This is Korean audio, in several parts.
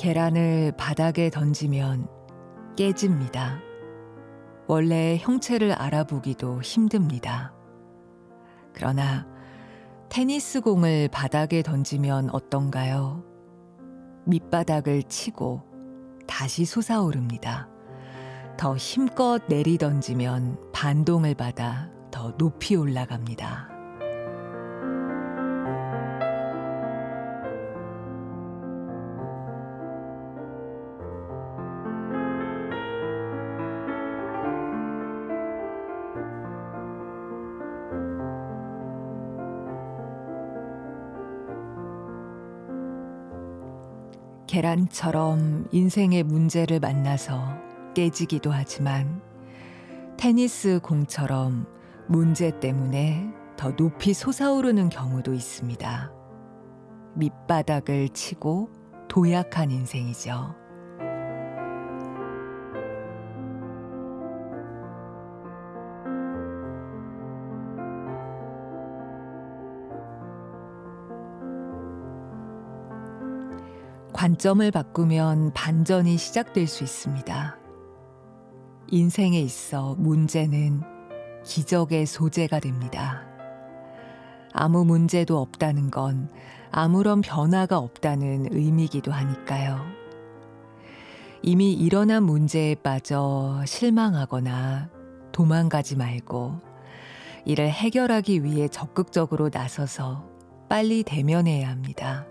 계란을 바닥에 던지면 깨집니다. 원래 형체를 알아보기도 힘듭니다. 그러나 테니스 공을 바닥에 던지면 어떤가요? 밑바닥을 치고 다시 솟아오릅니다. 더 힘껏 내리 던지면 반동을 받아 더 높이 올라갑니다. 계란처럼 인생의 문제를 만나서 깨지기도 하지만 테니스 공처럼 문제 때문에 더 높이 솟아오르는 경우도 있습니다. 밑바닥을 치고 도약한 인생이죠. 관점을 바꾸면 반전이 시작될 수 있습니다. 인생에 있어 문제는 기적의 소재가 됩니다. 아무 문제도 없다는 건 아무런 변화가 없다는 의미이기도 하니까요. 이미 일어난 문제에 빠져 실망하거나 도망가지 말고 이를 해결하기 위해 적극적으로 나서서 빨리 대면해야 합니다.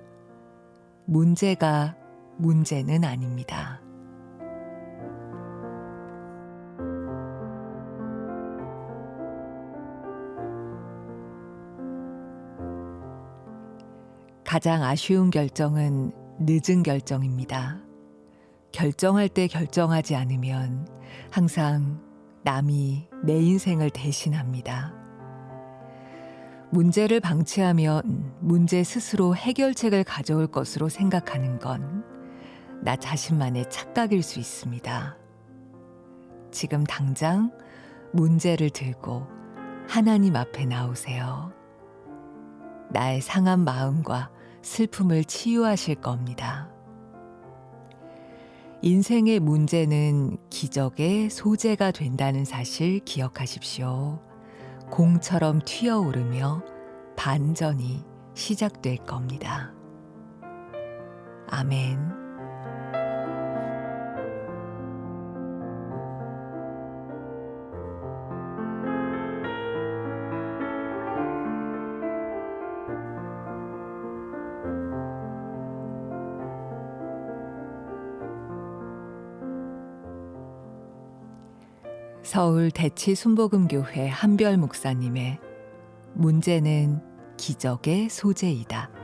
문제가 문제는 아닙니다. 가장 아쉬운 결정은 늦은 결정입니다. 결정할 때 결정하지 않으면 항상 남이 내 인생을 대신합니다. 문제를 방치하면 문제 스스로 해결책을 가져올 것으로 생각하는 건 나 자신만의 착각일 수 있습니다. 지금 당장 문제를 들고 하나님 앞에 나오세요. 나의 상한 마음과 슬픔을 치유하실 겁니다. 인생의 문제는 기적의 소재가 된다는 사실 기억하십시오. 공처럼 튀어오르며 반전이 시작될 겁니다. 아멘. 서울 대치 순복음교회 한별 목사님의 문제는 기적의 소재이다.